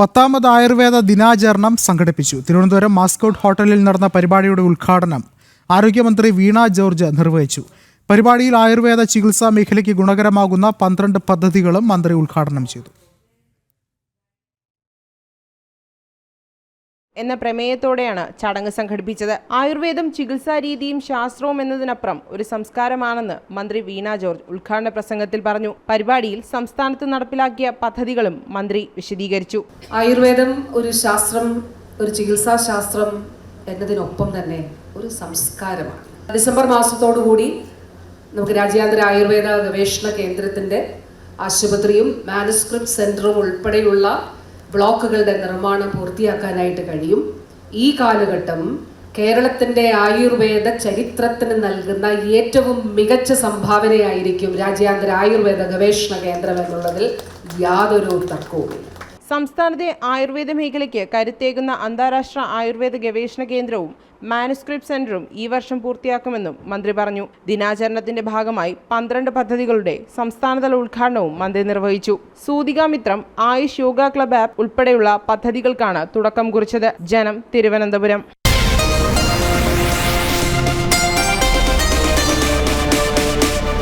പത്താമത് ആയുർവേദ ദിനാചരണം സംഘടിപ്പിച്ചു. തിരുവനന്തപുരം മാസ്കോട്ട് ഹോട്ടലിൽ നടന്ന പരിപാടിയുടെ ഉദ്ഘാടനം ആരോഗ്യമന്ത്രി വീണ ജോർജ് നിർവഹിച്ചു. പരിപാടിയിൽ ആയുർവേദ ചികിത്സാ മേഖലയ്ക്ക് ഗുണകരമാകുന്ന പന്ത്രണ്ട് പദ്ധതികളും മന്ത്രി ഉദ്ഘാടനം ചെയ്തു. എന്ന പ്രമേയത്തോടെയാണ് ചടങ്ങ് സംഘടിപ്പിച്ചത്. ആയുർവേദം ചികിത്സാ രീതിയും ശാസ്ത്രവും എന്നതിനപ്പുറം ഒരു സംസ്കാരമാണെന്ന് മന്ത്രി വീണ ജോർജ് ഉദ്ഘാടന പ്രസംഗത്തിൽ പറഞ്ഞു. പരിപാടിയിൽ സംസ്ഥാനത്ത് നടപ്പിലാക്കിയ പദ്ധതികളും മന്ത്രി വിശദീകരിച്ചു. ആയുർവേദം ഒരു ശാസ്ത്രം ഒരു ചികിത്സാ ശാസ്ത്രം എന്നതിനൊപ്പം തന്നെ ഒരു സംസ്കാരമാണ്. ഡിസംബർ മാസത്തോടുകൂടി നമുക്ക് രാജ്യാന്തര ആയുർവേദ ഗവേഷണ കേന്ദ്രത്തിന്റെ ആശുപത്രിയും മാനുസ്ക്രിപ്റ്റ് സെന്ററും ഉൾപ്പെടെയുള്ള ബ്ലോക്കുകളുടെ നിർമ്മാണം പൂർത്തിയാക്കാനായിട്ട് കഴിയും. ഈ കാലഘട്ടം കേരളത്തിന്റെ ആയുർവേദ ചരിത്രത്തിന് നൽകുന്ന ഏറ്റവും മികച്ച സംഭാവനയായിരിക്കും രാജ്യാന്തര ആയുർവേദ ഗവേഷണ കേന്ദ്രം എന്നുള്ളതിൽ യാതൊരു തർക്കവുമില്ല. സംസ്ഥാനത്തെ ആയുർവേദ മേഖലയ്ക്ക് കരുത്തേകുന്ന അന്താരാഷ്ട്ര ആയുർവേദ ഗവേഷണ കേന്ദ്രവും മാനുസ്ക്രിപ്റ്റ് സെന്ററും ഈ വർഷം പൂർത്തിയാക്കുമെന്നും മന്ത്രി പറഞ്ഞു. ദിനാചരണത്തിന്റെ ഭാഗമായി പന്ത്രണ്ട് പദ്ധതികളുടെ സംസ്ഥാനതല ഉദ്ഘാടനവും മന്ത്രി നിർവഹിച്ചു. സൂതിക മിത്രം ആയുഷ് യോഗ ക്ലബ് ആപ്പ് ഉൾപ്പെടെയുള്ള പദ്ധതികൾക്കാണ് തുടക്കം കുറിച്ചത്. ജനം തിരുവനന്തപുരം.